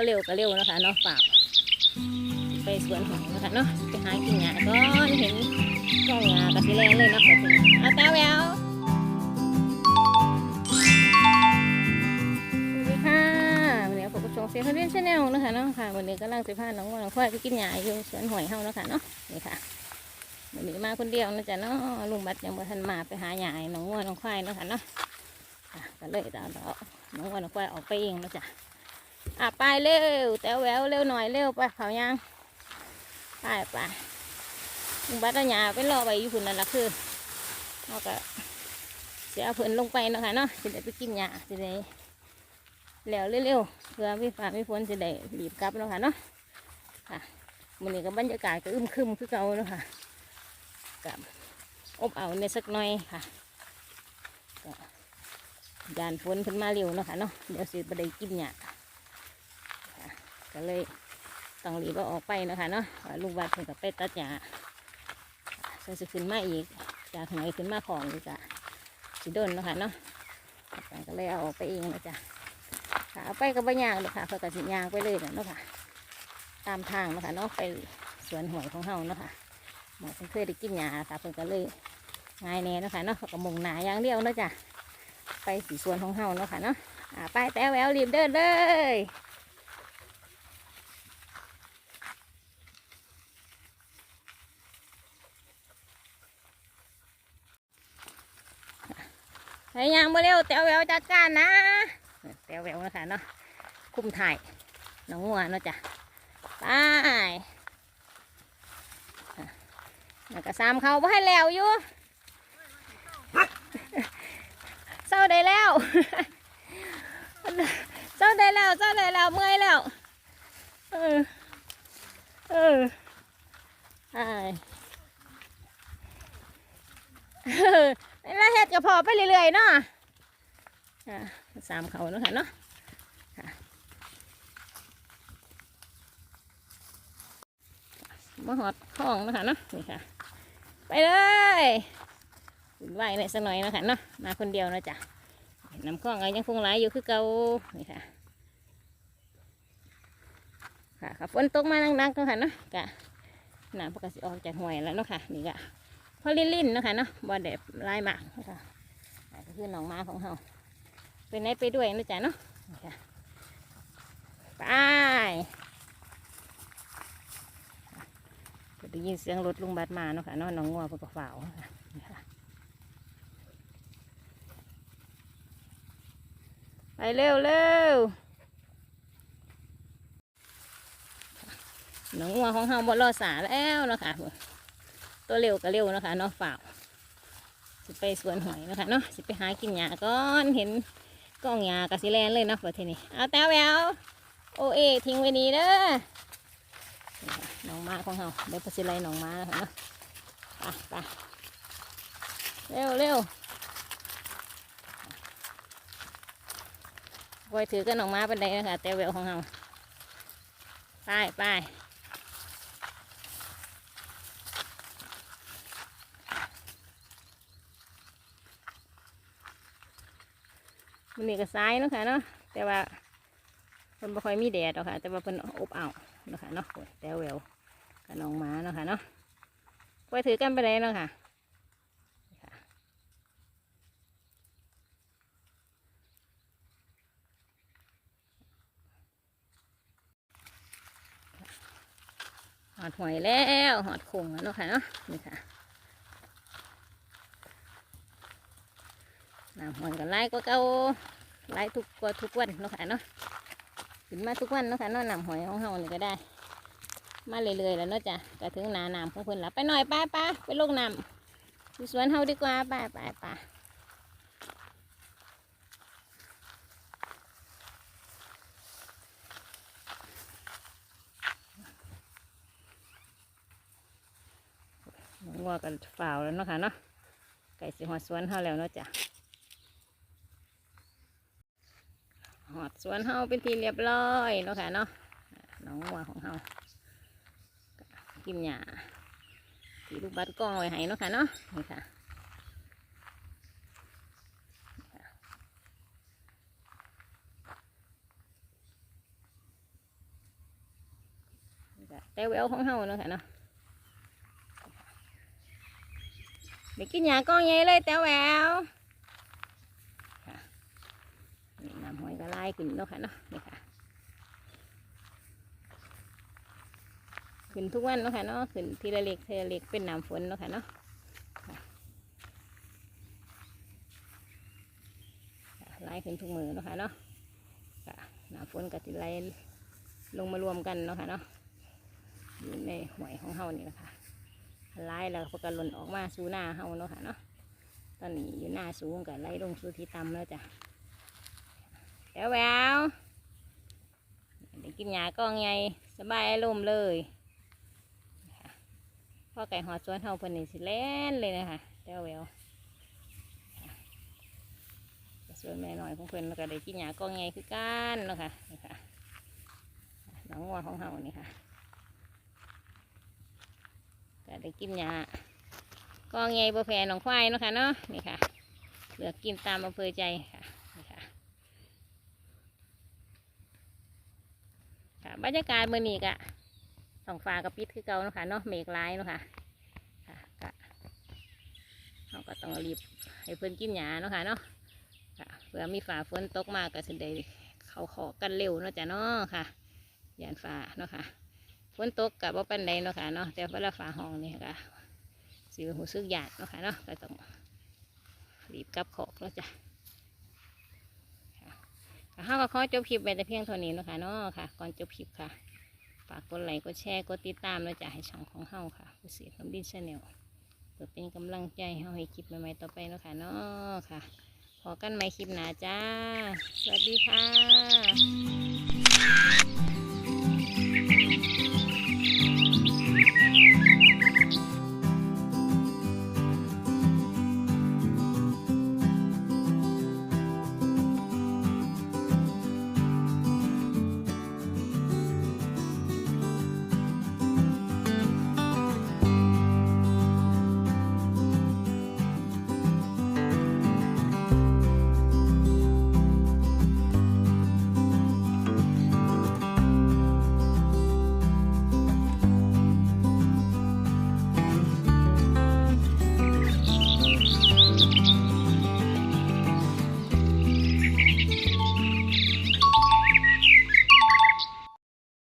ก็เร็วก็เร็วนะคะเนาะฝากไปสวนหอยนะคะเนาะไปหากินหญ้าก่อนเห็นกล้องหญ้ากระสีแรงเลยเนาะขอถึงเอาแต้วแววสวัสดีค่ะวันนี้ผมกับชงเซียนเขาเรียนชาแนลนะคะเนาะค่ะวันนี้กำลังจะพาน้องวัวน้องควายไปกินหญ้าอยู่สวนหอยเฮานะคะเนาะนี่ค่ะวันนี้มาคนเดียวนะจ๊ะเนาะลุงบัดยังบ่ทันมาไปหาหญ้าให้น้องวัวน้องควายนะคะเนาะก็เลยเอาน้องวัวน้องควายออกไปเองนะจ๊ะ อะไปเร็วแต่แววเร็วหน่อยเร็วไปเขายังไปไปลุงบัตรยาไปรอไว้อยู่พุ่นนั่นละคือเราก็เสียเพิ่นลงไปเนาะค่ะเนาะจะได้ไปกินหญ้าจะได้แล้วเร็วๆเพื่อไม่ฝ่าไม่ฝนจะได้รีบกลับเนาะค่ะเนาะค่ะมื้อนี้ก็บรรยากาศก็อึมครึมคือเก่าเนาะค่ะกับอบเอาในสักหน่อยค่ะก็ยานฝนเพิ่นมาเร็วเนาะค่ะเนาะเดี๋ยวสิบ่ได้กินหญ้า ก็เลยต้องรีบเอาออกไปนะคะเนาะลูกวัดเพิ่นก็ไปตัดหญ้าส่วนสิขึ้นมาอีกจากหอยขึ้นมาของอีกอะสิดนนะคะเนาะก็เลยเอาออกไปเองนะจ๊ะค่ะเอาไปก็บ่ยากเลยค่ะเพื่อกับสิยางไปเลยนะเนาะค่ะ ตามทางนะคะเนาะไปสวนหอยของเฮาเนาะค่ะหมอเพิ่นเคยได้กินหญ้าค่ะเพิ่นก็เลยง่ายแน่เนาะค่ะเนาะเขาก็มุงหนาอย่างเดียวเนาะจ้ะไปสีสวนของเฮาเนาะค่ะเนาะไปแต่แววรีบเดินเลย พยายามมาเร็วเตียวแววจัดการนะเตียวแววนะคะเนาะคุมถ่ายน้องงัวเนาะจ้ะไปแล้วก็สามเขาบ่ให้แล้วอยู่เศร้าได้แล้วเศร้าได้แล้วเศร้าได้แล้วเมื่อยแล้วเออเออไอ้เออ แล้วเห็ดก็พอไปเรื่อยๆเนาะสามเขาเนาะค่ะเนาะมาหอดข้องนะคะเนาะนี่ค่ะ ไปเลยขึ้นไหวหน่อยสักหน่อยนะคะเนาะมาคนเดียวนะจ้ะน้ำข้องก็ยังคงไหลอยู่คือเก่านี่ค่ะค่ะฝนตกมาหนักๆเนาะค่ะเนาะกะน้ำปกติออกจากห่วยแล้วเนาะค่ะนี่กะ พอลิ่นๆเนาะคะเนาะบ่เด็บลายหมากนะคะอันก็คือหนองม้าของเราไปไหนไปด้วยนะจ๊ะเนาะนี่ค่ะไปก็ได้ยินเสียงรถลุงบัดมาเนาะค่ะเนาะหน้องงัวเพิ่นก็ฝ่าวค่ะนี่ค่ะไปเร็วเร็วหน้องงัวของเราบ่รอสาแล้วเนาะค่ะ ตัวเร็วก็เร็วนะคะเนาะฝ่าวสิไปสวนหอยนะคะเนาะสิไปหากินหญ้าก่อนเห็นกล้องหญ้ากับสิแลนเลยเนาะประเทศนี้เอาแต้วแววโอเอทิ้งไว้นี้เด้อนี่ค่ะน้องม้าของเราเดี๋ยวไปสิไลน้องม้านะคะเนาะไปไปเร็วเร็วคอยถือกัน้องมาเป็นไดนะคะแต้วแววของเราไปไป มันนี่ก็ซ้ายเนาะค่ะเนาะแต่ว่าเพิ่นบ่ค่อยมีแดดหรอกค่ะ แต่ว่าเพิ่นอบอ้าวเนาะค่ะเนาะแต่แววกับน้องหมาเนาะค่ะเนาะไว้ถือกันไปเลยเนาะค่ะค่ะหอดหอยแล้วหอดคงแล้วเนาะค่ะเนาะนี่ค่ะ น้ำหอยก็ไล่ก็เก่าไล่ทุกกว่าทุกวันเนาะค่ะเนาะขึ้นมาทุกวันเนาะค่ะเนาะน้ำหอยของเฮานี่ก็ได้ มาเรื่อยๆแล้วเนาะจ้ะก็ถึงนาน้ำของเพิ่นละไปหน่อยไปไปไปลงน้ำอยู่สวนเฮาดีกว่าไปไปไปงัวกันฝ่าวแล้วเนาะค่ะเนาะไก่สิหอดสวนเฮาแล้วเนาะจ้ะ หอดสวนเฮาเป็นทีเรียบร้อยเนาะค่ะเนาะอ่าน้องวัวของเฮากินหญ้าที่ลูกบัดกองไว้ให้เนาะค่ะเนาะนี่ค่ะแต่แววของเฮาเนาะค่ะเนาะเด็กกินหยาก้องใหญ่เลยแต่แววค่ะนี่ น้ำหอยขึ้นเนาะค่ะเนาะนี่ค่ะขึ้นทุกวันเนาะค่ะเนาะขึ้นทีละเล็กทีละเล็กเป็นน้ำฝนเนาะค่ะเนาะค่ะค่ะไล่ขึ้นทุกมือเนาะค่ะเนาะน้ำฝนกับทีไล่ลงมารวมกันเนาะค่ะเนาะอยู่ในหวยของเฮานี่แหละค่ะไล่แล้วก็กระหล่นออกมาสู่หน้าเฮาเนาะค่ะเนาะตอนนี้อยู่หน้าสูงกับไล่ลงสู่ที่ต่ำแล้วจ้ะ แววแววเดี๋ยวกินหญ้ากองใหญ่สบายอารมณ์เลยพ่อไก่หอดสวนเฮาเพิ่นนี่สิแล่นเลยนะคะแต้วแววสวนแม่หน่อยของเพิ่นแล้วก็ได้กินหญ้ากองใหญ่คือกันนะค่ะนี่ค่ะน้องงัวของเฮานี่ค่ะก็ได้กินหญ้ากองใหญ่บ่แพ้น้องควายนะคะเนาะนี่ค่ะเลือกกินตามอำเภอใจค่ะนี่ค่ะค่ะ บรรยากาศเมื้อนี้ก็สองฟ้ากับปิดคือเก่านะคะเนาะเมฆร้ายเนาะคะค่ะก็เราก็ต้องรีบให้เพื่อนกินหยาเนาะค่ะเนาะค่ะเผื่อมีฝ่าฝนตกมากก็จะได้เขาขอกันเร็วเนาะจ้ะเนาะค่ะยานฟ้าเนาะค่ะฝนตกกับว่าปันใดเนาะค่ะเนาะแต่เวลาฝ่าห้องนี่ค่ะสิหูซึกหยาดเนาะค่ะเนาะก็ต้องรีบกลับขอกเนาะจ้ะ ห้าก็ขอจบคลิปไปแต่เพียงเท่านี้นะคะเนาะค่ะ ก่อนจบคลิปค่ะ ฝากกดไลค์ กดแชร์ กดติดตามเราจะให้ช่องของเฮาค่ะผู้เสียคำดินชาแนลเพื่อเป็นกำลังใจเฮาให้คลิปใหม่ๆต่อไปนะคะเนาะค่ะพอกันใหม่คลิปหนาจ้า สวัสดีค่ะ